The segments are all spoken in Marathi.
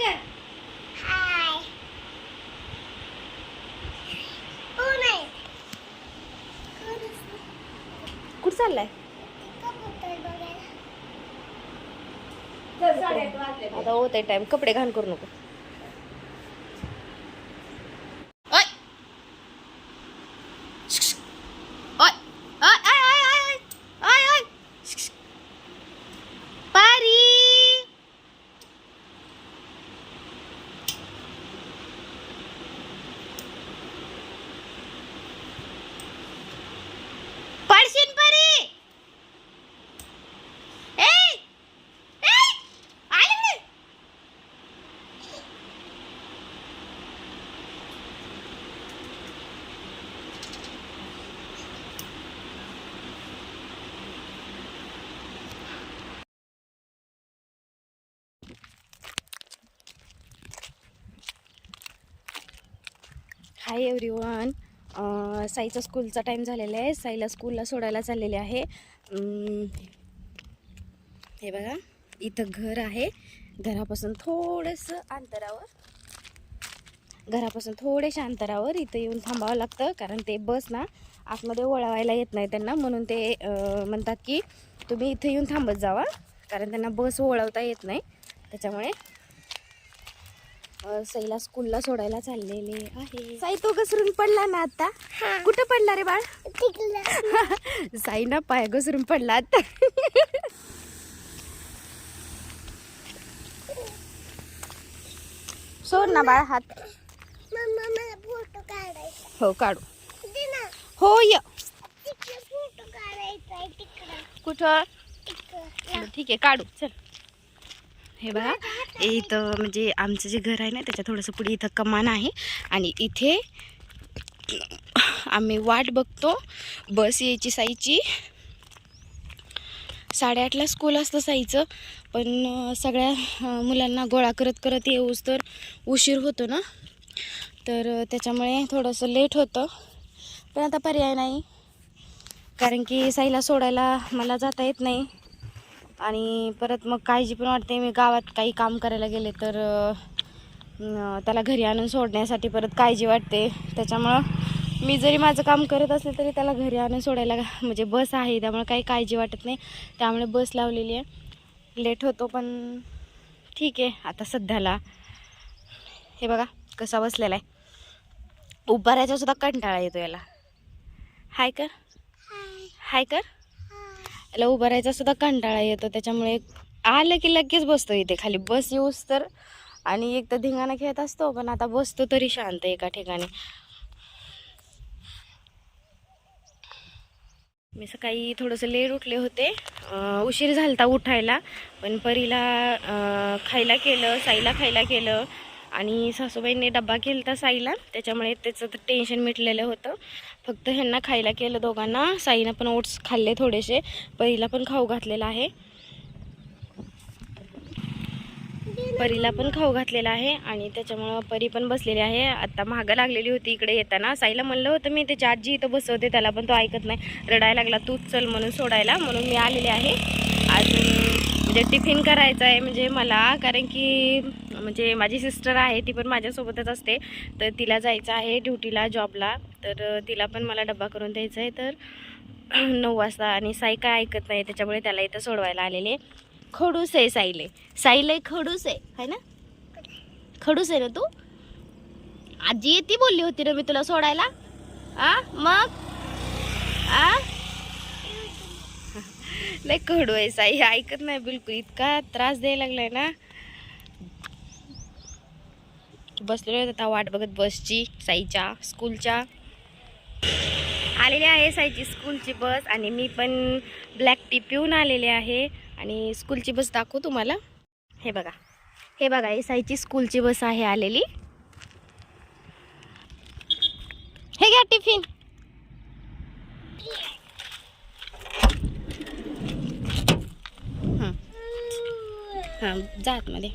कर. हाय. कुठं चाललाय? आता होत आहे टाइम कपडे घाण करू नको. हाय एव्हरीवन साईचा स्कूलचा टाईम झालेला आहे. साईला स्कूलला सोडायला चाललेले आहे. हे बघा इथं घर आहे. घरापासून थोडंसं अंतरावर. घरापासून थोड्याशा अंतरावर इथं येऊन थांबावं लागतं कारण ते बस ना आतमध्ये वळवायला येत नाही त्यांना. म्हणून ते म्हणतात की तुम्ही इथं येऊन थांबत जावा कारण त्यांना बस ओळवता येत नाही. त्याच्यामुळे साईला स्कूलला सोडायला चाललेले आहे. साई तो घसरून पडला ना आता? कुठं पडला रे बाळ? साई ना पाय घसरून पडला आता. सोड ना बाळ हात. फोटो काढायचा हो काढू. हो य. फोटो काढायचा कुठं? ठीक आहे काढू. चल. हे बघा. इथं म्हणजे आमचं जे घर आहे ना त्याच्या थोडंसं पुढे इथं कमान आहे. आणि इथे आम्ही वाट बघतो. बस यायची साईची. साडेआठला स्कूल असतं साईचं. पण सगळ्या मुलांना गोळा करत करत येऊस तर उशीर होतो ना. तर त्याच्यामुळे थोडंसं लेट होतं. पण आता पर्याय नाही. कारण की साईला सोडायला मला जाता येत नाही. आणि परत मग काळजी पण वाटते. मी गावात काही काम करायला गेले तर त्याला घरी आणून सोडण्यासाठी परत काळजी वाटते. त्याच्यामुळं मी जरी माझं काम करत असले तरी त्याला घरी आणून सोडायला म्हणजे बस आहे. त्यामुळे काही काळजी वाटत नाही. त्यामुळे बस लावलेली आहे. लेट होतो पण ठीक आहे. आता सध्याला हे बघा कसा बसलेला आहे. उभारायचा सुद्धा कंटाळा येतो याला. हाय कर. हाय कर. याला उभं राहायचा सुद्धा कंटाळा येतो त्याच्यामुळे आलं की लगेच बसतो इथे खाली. बस येऊस तर आणि एक तर धिंगाणा खेळत असतो पण आता बसतो तरी शांत एका ठिकाणी. मी सकाळी थोडंसं लेट उठले होते. उशीर झालता उठायला पण परीला खायला केलं साईला खायला केलं आणि सासूबाईंनी डब्बा केला साईला त्याच्यामुळे त्याचं तर टेन्शन मिटलेलं होतं. फक्त ह्यांना खायला केलं दोघांना. साईनं पण ओट्स खाल्ले थोडेसे. परीला पण खाऊ घातलेला आहे. परीला पण खाऊ घातलेला आहे आणि त्याच्यामुळं परी पण बसलेली आहे. आता मागं लागलेली होती इकडे येताना. साईला म्हणलं होतं मी त्याची आजी इथं बसवते त्याला पण तो ऐकत नाही. रडायला लागला तूच चल म्हणून सोडायला. म्हणून मी आलेले आहे. म्हणजे टिफिन करायचं आहे म्हणजे मला कारण की म्हणजे माझी सिस्टर आहे ती पण माझ्यासोबतच असते. तर तिला जायचं आहे ड्युटीला जॉबला तर तिला पण मला डब्बा करून द्यायचा आहे. तर नऊ वाजता आणि साई काय ऐकत नाही त्याच्यामुळे त्याला इथं सोडवायला आलेले. खडूस आहे साईले. साईले खडूस आहे है ना? खडूस आहे ना तू? आजी येते बोलली होती ना मी तुला सोडायला. आ? मग? आ? लय कडू आहे साई ऐकत नाही बिलकुल. इतका त्रास द्यायला लागलाय ना. बसलेलो आता वाट बघत बसची साईच्या स्कूलच्या. आलेली आहे साईची स्कूलची बस आणि मी पण ब्लॅक टी पिऊन आलेले आहे आणि स्कूलची बस दाखवू तुम्हाला. हे बघा. हे बघा ए साईची स्कूलची बस आहे आलेली. हे घ्या टिफिन हां हां जा आतमध्ये.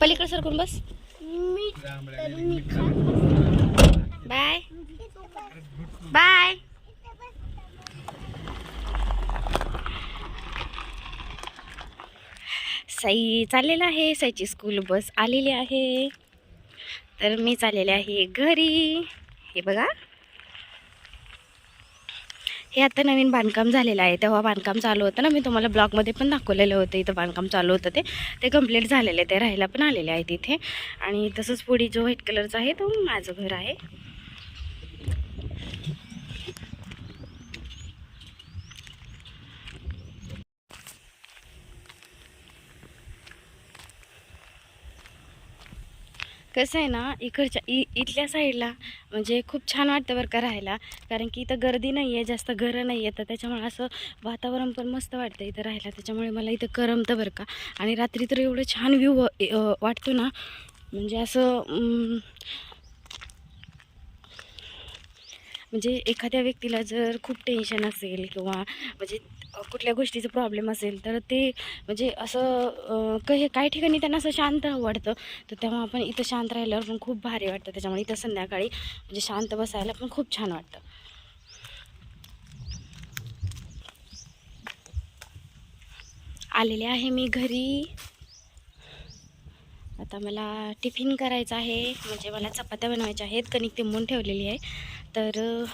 पलीकडे सरकून बस. बाय. बाय. साई चाललेला आहे साईची स्कूल बस आलेली आहे. तर मी चाललेले आहे घरी. हे बघा. हे आता नवीन बांधकाम झालेलं आहे. तेव्हा बांधकाम चालू होतं ना. मी तुम्हाला ब्लॉगमध्ये पण दाखवलेलं होतं. इथं बांधकाम चालू होतं ते. ते कंप्लीट झालेलं आहे. ते राहायला पण आलेले आहे तिथे आणि तसंच पुढे जो व्हाईट कलरचा आहे तो माझं घर आहे. कसं आहे ना इकडच्या इ इथल्या साईडला म्हणजे खूप छान वाटतं बरं का राहायला. कारण की इथं गर्दी नाही आहे जास्त घरं नाही आहे तर त्याच्यामुळे असं वातावरण पण मस्त वाटतं इथं राहायला. त्याच्यामुळे मला इथं करमतं बरं का. आणि रात्री तर एवढं छान व्ह्यू वाटतो ना म्हणजे असं म्हणजे एखाद्या व्यक्तीला जर खूप टेन्शन असेल किंवा म्हणजे कुठल्या गोष्टीचा प्रॉब्लेम असेल तर ते म्हणजे असं काही काही ठिकाणी त्यांना असं शांत वाटतं. तर तेव्हा आपण इथं शांत राहिल्यावर पण खूप भारी वाटतं. त्याच्यामुळे इथं संध्याकाळी म्हणजे शांत बसायला पण खूप छान वाटतं. आलेले आहे मी घरी. आता मला टिफिन करायचा आहे. म्हणजे मला चपात्या बनवायच्या आहेत. कणिक तिंबून ठेवलेली आहे. तर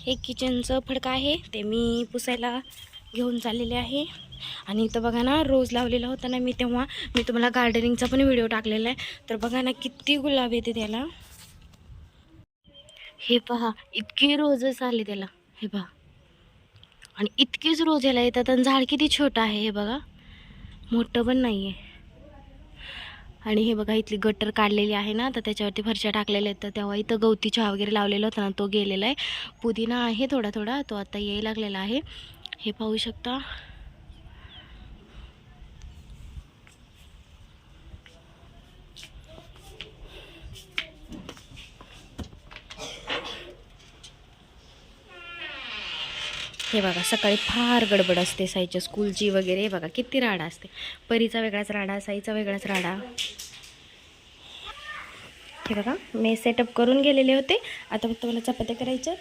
हे किचनचं फडकं आहे. ते मी पुसायला घेऊन चाललेले आहे. आणि इथं बघा ना रोज लावलेला होता ना मी तेव्हा. मी तुम्हाला गार्डनिंगचा पण व्हिडिओ टाकलेला आहे. तर बघा ना किती गुलाब येते त्याला. हे पहा इतके रोजच आले त्याला. हे पहा. आणि इतकेच रोज याला येतात आणि झाड किती छोटं आहे हे बघा. मोठं पण नाही आहे आणि हे बघा इथली गटर काढलेली आहे ना तर त्याच्यावरती फरशा टाकलेल्या आहेत. तर तेव्हा इथं गवती चहा वगैरे लावलेला होता ना तो गेलेला आहे. पुदिना आहे थोडा थोडा तो आता यायला लागलेला आहे. हे पाहू शकता. हे बघा सकाळी फार गडबड असते साईच्या स्कूलची वगैरे. हे बघा किती राडा असते. परीचा वेगळाच राडा साईचा वेगळाच राडा. हे बघा मी सेटअप करून गेलेले होते. आता फक्त मला चपात्या करायच्या